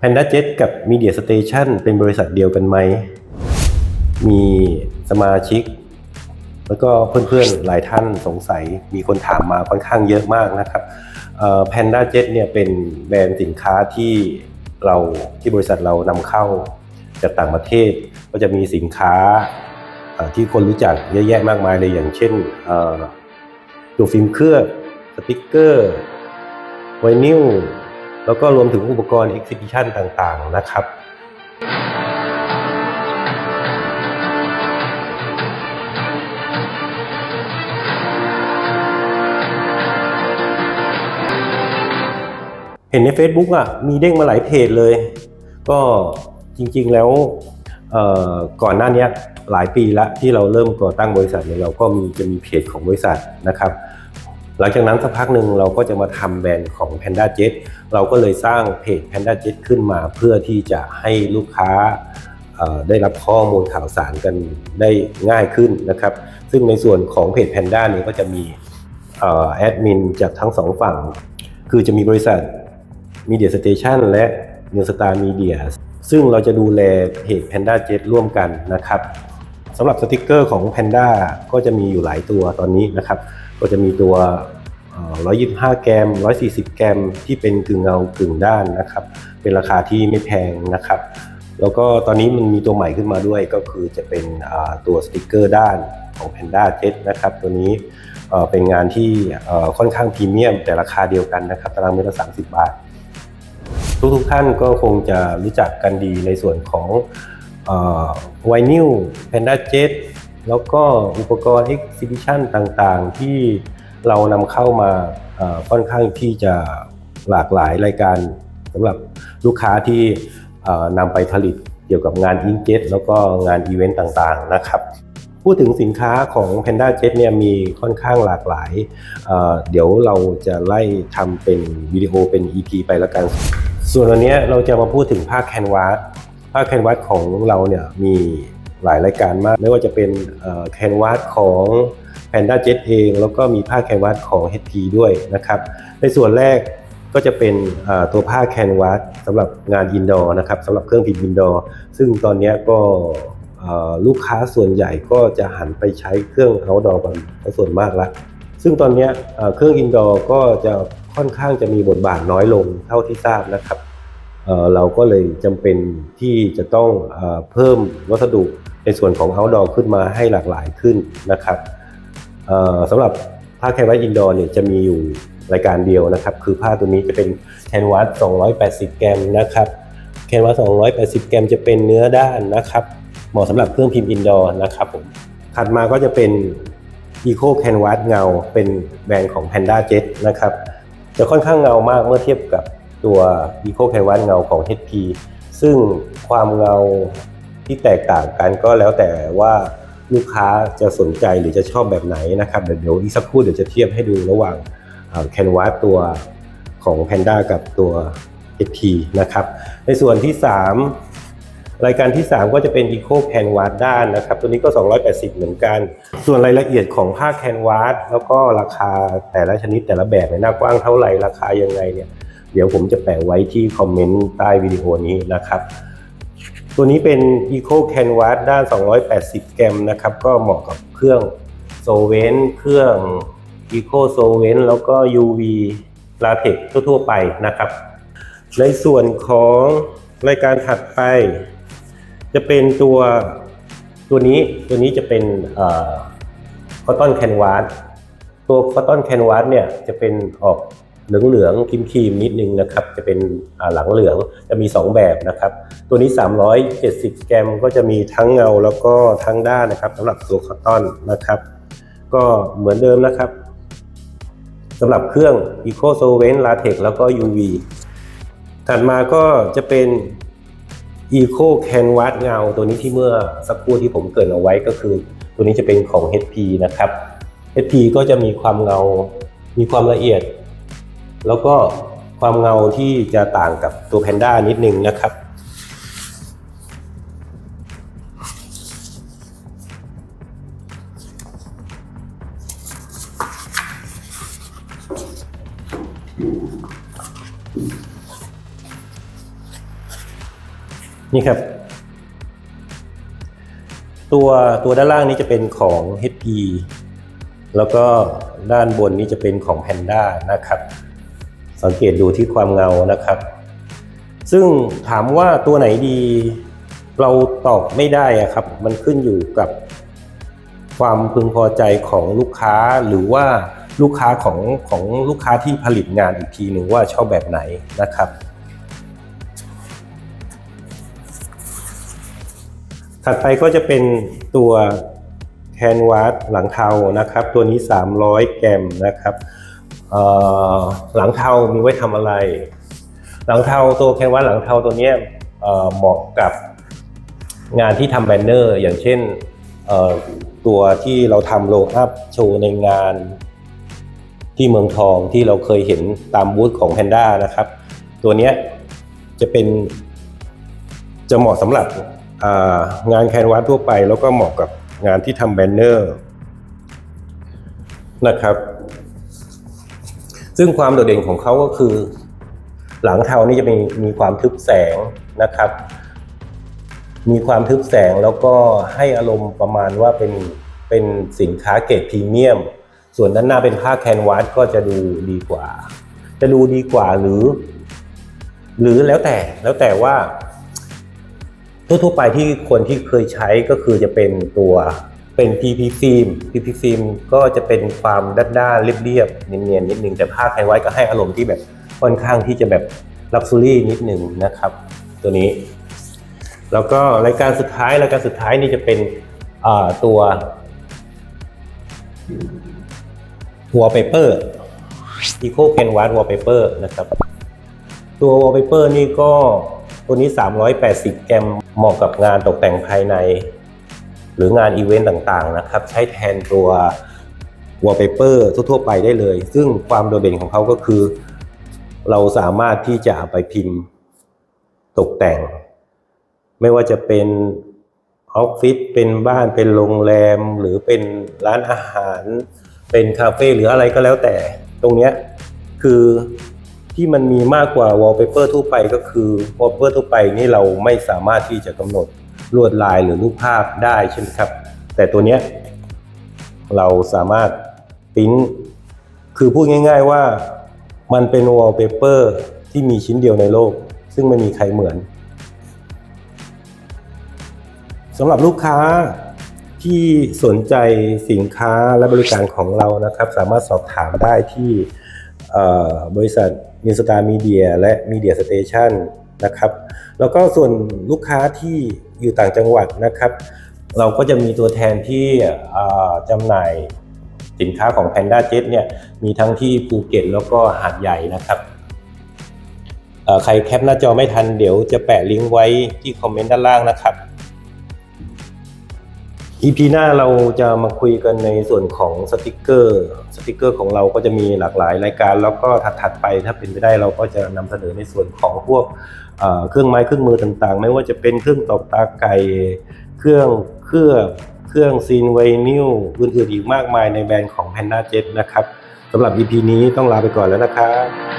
Panda Jet กับ Media Station เป็นบริษัทเดียวกันไหม มีสมาชิก แล้วก็เพื่อนๆหลายท่านสงสัยมีคนถามมาค่อนข้างเยอะมากนะครับแพนด้าเจ็ตเนี่ยเป็นแบรนด์สินค้าที่เราที่บริษัทเรานำเข้าจากต่างประเทศ ก็จะมีสินค้าที่คนรู้จักเยอะแยะมากมายเลยอย่างเช่นตัวฟิล์มเคลือบสติกเกอร์ไวนิล แล้วก็รวมถึงอุปกรณ์ Exhibition ต่างๆ นะครับเห็นใน Facebook อะมีเด้งมาหลายเพจเลย ก็จริงๆแล้วก่อนหน้านี้หลายปีละที่เราเริ่มก่อตั้งบริษัทเนี่ยเราก็มีจะมีเพจของบริษัทนะครับ หลังจากนั้นสักพักหนึ่งเราก็จะมาทำแบรนด์ของ Panda Jet เราก็เลยสร้างเพจ Panda Jet ขึ้นมา เพื่อที่จะให้ลูกค้าได้รับข้อมูลข่าวสารกันได้ง่ายขึ้นนะครับ ซึ่งในส่วนของเพจ Panda นี้ก็จะมีอแอดมินจากทั้งสองฝั่ง คือจะมีบริษัท Media Station และ New Star Media ซึ่งเราจะดูแลเพจ Panda Jet ร่วมกันนะครับสำหรับสติกเกอร์ของ Panda ก็จะมีอยู่หลายตัวตอนนี้นะครับ ก็จะมีตัว 125 แกรม 140 แกรม ที่เป็นกึ่งเงากึ่งด้านนะครับ เป็นราคาที่ไม่แพงนะครับ แล้วก็ตอนนี้มันมีตัวใหม่ขึ้นมาด้วยก็คือจะเป็นตัวสติกเกอร์ด้านของ Panda Jet นะครับ ตัวนี้เป็นงานที่ค่อนข้างพรีเมียม แต่ราคาเดียวกันนะครับตารางเมตรละ30 บาท ทุกทุกๆท่านก็คงจะรู้จักกันดีในส่วนของไวนิลแพนด้าเจ็ตแล้วก็อุปกรณ์ Exhibition ต่างๆ ที่ เรานำเข้ามาค่อนข้างที่จะหลากหลายรายการสำหรับลูกค้าที่นำไปผลิตเกี่ยวกับงานอิงเจ็ตแล้วก็งานอีเวนต์ต่างๆนะครับ พูดถึงสินค้าของ Panda Jet เนี่ยมีค่อนข้างหลากหลายเเดี๋ยวเราจะไล่ทำเป็นวิดีโอเป็น EP ไปแล้วกัน ส่วนวันนี้เราจะมาพูดถึงภาคแคนวาสภาคแคนวาสของเราเนี่ยมีหลายรายการมาก ไม่ว่าจะเป็นแคนวาสของ Panda Jet เอง แล้วก็มีภาแคนวาสของ HP ด้วยนะครับ ในส่วนแรกก็จะเป็นตัวผ้าแคนวาสสำหรับงานอินดอร์นะครับสำหรับเครื่องพิมพ์อินดอร์ซึ่งตอนนี้ก็ลูกค้าส่วนใหญ่ก็จะหันไปใช้เครื่อง outdoor กันส่วนมากละซึ่งตอนนี้เครื่องอินดอร์ก็จะค่อนข้างจะมีบทบาทน้อยลงเท่าที่ทราบนะครับเเราก็เลยจำเป็นที่จะต้องเอ่อเพิ่มวัสดุในส่วนของ outdoor ขึ้นมาให้หลากหลายขึ้นนะครับ สำหรับผ้าแคนวาสอินดอร์เนี่ยจะมีอยู่รายการเดียวนะครับ คือผ้าตัวนี้จะเป็นแคนวาส 280 แกรมนะครับแคนวาส 280 แกรมจะเป็นเนื้อด้านนะครับ เหมาะสำหรับเครื่องพิมพ์อินดอร์นะครับผมถัดมาก็จะเป็น Eco Canvas เงาเป็นแบรนด์ของ Panda Jet นะครับ จะค่อนข้างเงามากเมื่อเทียบกับตัว Eco Canvas เงาของ HP ซึ่งความเงาที่แตกต่างกันก็แล้วแต่ว่า ลูกค้าจะสนใจหรือจะชอบแบบไหนนะครับ เดี๋ยวอีกสักครู่เดี๋ยวจะเทียบให้ดูระหว่างแคนวาสตัวของ Panda กับตัว HP นะครับ ในส่วนที่ 3 รายการที่ 3 ก็จะเป็น Eco Canvas ด้านนะครับ ตัวนี้ก็ 280 เหมือนกัน ส่วนรายละเอียดของผ้าแคนวาสแล้วก็ราคาแต่ละชนิดแต่ละแบบในหน้ากว้างเท่าไหร่ราคายังไงเนี่ย เดี๋ยวผมจะแปะไว้ที่คอมเมนต์ใต้วิดีโอนี้นะครับ ตัวนี้เป็น Eco Canvas ด้าน 280 แกรมนะครับ ก็เหมาะกับเครื่อง s o v e n เครื่อง Eco s o v e n แล้วก็ UV Latex ทั่ว ๆ ไปนะครับ ในส่วนของรายการถัดไป จะเป็นตัวตัวนี้ตัวนี้จะเป็นคอตตอนแคนวาสตัวคอตตอนแคนวาสเนี่ยจะเป็นออก เหลืองๆครีมๆนิดนึงนะครับ จะเป็นหลังเหลืองจะมี 2 แบบนะครับ ตัวนี้ 370 แกรมก็จะมีทั้งเงาแล้วก็ทั้งด้านนะครับสำหรับตัวคอตตอนนะครับ ก็เหมือนเดิมนะครับสำหรับเครื่อง Eco Solvent Latex แล้วก็ UV ถัดมาก็จะเป็น Eco Canvas เงาตัวนี้ที่เมื่อสักครู่ที่ผมเกรินเอาไว้ก็คือ ตัวนี้จะเป็นของ HP นะครับ HP ก็จะมีความเงา มีความละเอียด แล้วก็ความเงาที่จะต่างกับตัว Panda นิดนึงนะครับ นี่ครับ ตัวตัวด้านล่างนี้จะเป็นของ HP แล้วก็ด้านบนนี้จะเป็นของ Panda นะครับ สังเกตดูที่ความเงานะครับ ซึ่งถามว่าตัวไหนดี เราตอบไม่ได้อะครับ มันขึ้นอยู่กับความพึงพอใจของลูกค้าหรือว่าลูกค้าของของลูกค้าที่ผลิตงานอีกทีหนึ่งว่าชอบแบบไหนนะครับ ถัดไปก็จะเป็นตัวแคนวาสหลังเทานะครับ ตัวนี้ 300 แกรมนะครับ หลังเทามีไว้ทำอะไร หลังเทาตัวแคนวาสหลังเทาตัวนี้เหมาะกับงานที่ทำแบนเนอร์ อย่างเช่นตัวที่เราทำโลอัพโชว์ในงานที่เมืองทองที่เราเคยเห็นตามบูธของ Panda นะครับ ตัวนี้จะเป็นจะเหมาะสำหรับงานแคนวาสทั่วไป แล้วก็เหมาะกับงานที่ทำแบนเนอร์นะครับ ซึ่งความโดดเด่นของเขาก็คือ หลังเทานี่จะมีมีความทึบแสงนะครับ มีความทึบแสงแล้วก็ให้อารมณ์ประมาณว่าเป็นเป็นสินค้าเกรดพรีเมียม ส่วนด้านหน้าเป็นผ้าแคนวาสก็จะดูดีกว่า จะดูดีกว่าหรือ หรือแล้วแต่แล้วแต่ว่า ทั่วๆไปที่คนที่เคยใช้ก็คือจะเป็นตัว เป็น PP ฟิล์ม PP ฟิล์มก็จะเป็นความด้านๆเรียบๆเนียนๆนิดนึงแต่ผ้าแคนวาสก็ให้อารมณ์ที่แบบค่อนข้างที่จะแบบลักซ์รี่นิดนึงนะครับ ตัวนี้ แล้วก็รายการสุดท้ายรายการสุดท้ายนี่จะเป็นอ่าตัว wallpaper eco canvas wallpaper นะครับ ตัว wallpaper นี่ก็ตัวนี้ 380 แกรมเหมาะกับงานตกแต่งภายใน หรืองานอีเวนต์ต่างๆนะครับ ใช้แทนตัว wallpaper ทั่วๆไปได้เลย ซึ่งความโดดเด่นของเขาก็คือ เราสามารถที่จะไปพิมพ์ตกแต่ง ไม่ว่าจะเป็นออฟฟิศเป็นบ้านเป็นโรงแรม หรือเป็นร้านอาหาร เป็นคาเฟ่หรืออะไรก็แล้วแต่ ตรงเนี้ยคือ ที่มันมีมากกว่าวอลเปเปอร์ทั่วไปก็คือวอลเปเปอร์ทั่วไปนี่เราไม่สามารถที่จะกำหนดลวดลายหรือรูปภาพได้ใช่ไหมครับ แต่ตัวเนี้ยเราสามารถปริ้นคือพูดง่าย ๆว่ามันเป็นวอลเปเปอร์ที่มีชิ้นเดียวในโลก ซึ่งไม่มีใครเหมือนสำหรับลูกค้าที่สนใจสินค้าและบริการของเรานะครับ สามารถสอบถามได้ที่บริษัท นิสตามีเดียและ Media Station นะครับ แล้วก็ส่วนลูกค้าที่อยู่ต่างจังหวัดนะครับ เราก็จะมีตัวแทนที่จำหน่ายสินค้าของ Panda Jet เนี่ยมีทั้งที่ภูเก็ตแล้วก็หาดใหญ่นะครับใครแคปหน้าจอไม่ทันเดี๋ยวจะแปะลิงก์ไว้ที่คอมเมนต์ด้านล่างนะครับ EP หน้าเราจะมาคุยกันในส่วนของสติกเกอร์สติกเกอร์ของเราก็จะมีหลากหลายรายการ แล้วก็ถัดๆไปถ้าเป็นไปได้เราก็จะนำเสนอในส่วนของพวกเอ่อเครื่องไม้เครื่องมือต่างๆ ไม่ว่าจะเป็นเครื่องตอกตาไก่เครื่องเครื่องเครื่องซีนไวนิลอื่นๆอีกมากมายในแบรนด์ของ Panda Jet นะครับสำหรับ EP นี้ต้องลาไปก่อนแล้วนะครับ